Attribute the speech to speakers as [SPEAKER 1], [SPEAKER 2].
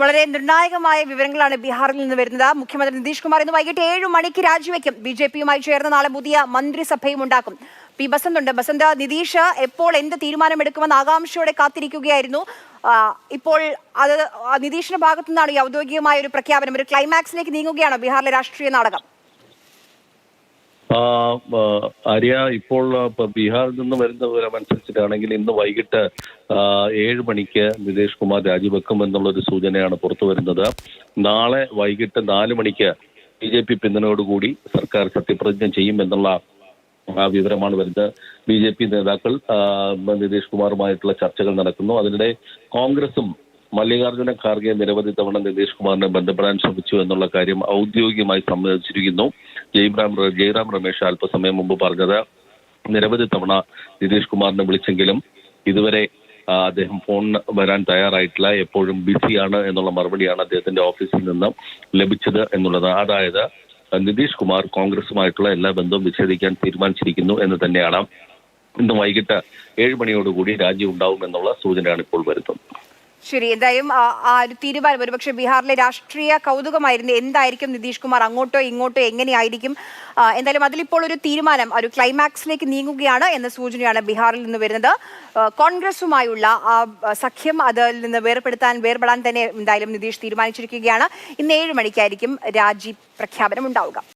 [SPEAKER 1] വളരെ നിർണായകമായ വിവരങ്ങളാണ് ബീഹാറിൽ നിന്ന് വരുന്നത്. മുഖ്യമന്ത്രി നിതീഷ് കുമാർ ഇന്ന് വൈകിട്ട് ഏഴ് മണിക്ക് രാജിവെക്കും. ബി ജെ പിയുമായി ചേർന്ന് നാളെ പുതിയ മന്ത്രിസഭയും ഉണ്ടാക്കും. പി ബസന്ത് ഉണ്ട് ബസന്ത് നിതീഷ് എപ്പോൾ എന്ത് തീരുമാനമെടുക്കുമെന്ന് ആകാംക്ഷയോടെ കാത്തിരിക്കുകയായിരുന്നു. ഇപ്പോൾ അത് നിതീഷിന്റെ ഭാഗത്തു നിന്നാണ് ഈ ഔദ്യോഗികമായ ഒരു പ്രഖ്യാപനം. ഒരു ക്ലൈമാക്സിലേക്ക് നീങ്ങുകയാണ് ബീഹാറിലെ രാഷ്ട്രീയ നാടകം.
[SPEAKER 2] ആര്യ ഇപ്പോൾ ഇപ്പൊ ബീഹാറിൽ നിന്ന് വരുന്ന വിവരം അനുസരിച്ചിട്ടാണെങ്കിൽ ഇന്ന് വൈകിട്ട് ഏഴ് മണിക്ക് നിതീഷ് കുമാർ രാജിവെക്കും എന്നുള്ളൊരു സൂചനയാണ് പുറത്തു വരുന്നത്. നാളെ വൈകിട്ട് നാല് മണിക്ക് ബി ജെ പി പിന്തുണയോടുകൂടി സർക്കാർ സത്യപ്രതിജ്ഞ ചെയ്യും എന്നുള്ള ആ വിവരമാണ് വരുന്നത്. ബി ജെ പി നേതാക്കൾ നിതീഷ് കുമാറുമായിട്ടുള്ള ചർച്ചകൾ നടക്കുന്നു. അതിനിടെ കോൺഗ്രസും മല്ലികാർജുന ഖാർഗെ നിരവധി തവണ നിതീഷ് കുമാറിനെ ബന്ധപ്പെടാൻ ശ്രമിച്ചു എന്നുള്ള കാര്യം ഔദ്യോഗികമായി സമ്മതിച്ചിരിക്കുന്നു. ജയ്റാം ജയറാം രമേശ് അല്പസമയം മുമ്പ് പറഞ്ഞത് നിരവധി തവണ നിതീഷ് കുമാറിനെ വിളിച്ചെങ്കിലും ഇതുവരെ അദ്ദേഹം ഫോൺ വരാൻ തയ്യാറായിട്ടില്ല. എപ്പോഴും ബിസിയാണ് എന്നുള്ള മറുപടിയാണ് അദ്ദേഹത്തിന്റെ ഓഫീസിൽ നിന്ന് ലഭിച്ചത് എന്നുള്ളത്. അതായത് നിതീഷ് കുമാർ കോൺഗ്രസുമായിട്ടുള്ള എല്ലാ ബന്ധവും വിച്ഛേദിക്കാൻ തീരുമാനിച്ചിരിക്കുന്നു എന്ന് തന്നെയാണ്. ഇന്ന് വൈകിട്ട് ഏഴ് മണിയോടുകൂടി രാജി ഉണ്ടാവും എന്നുള്ള സൂചനയാണ് ഇപ്പോൾ വരുന്നത്.
[SPEAKER 1] ശരി എന്തായാലും ആ ഒരു തീരുമാനം ഒരുപക്ഷെ ബീഹാറിലെ രാഷ്ട്രീയ കൗതുകമായിരുന്നു. എന്തായിരിക്കും നിതീഷ് കുമാർ? അങ്ങോട്ടോ ഇങ്ങോട്ടോ എങ്ങനെയായിരിക്കും? എന്തായാലും അതിലിപ്പോൾ ഒരു തീരുമാനം ഒരു ക്ലൈമാക്സിലേക്ക് നീങ്ങുകയാണ് എന്ന സൂചനയാണ് ബീഹാറിൽ നിന്ന് വരുന്നത്. കോൺഗ്രസുമായുള്ള ആ, സഖ്യം അതിൽ നിന്ന് വേർപെടുത്താൻ വേർപെടാൻ തന്നെ എന്തായാലും നിതീഷ് തീരുമാനിച്ചിരിക്കുകയാണ്. ഇന്ന് ഏഴ് മണിക്കായിരിക്കും രാജി പ്രഖ്യാപനം ഉണ്ടാവുക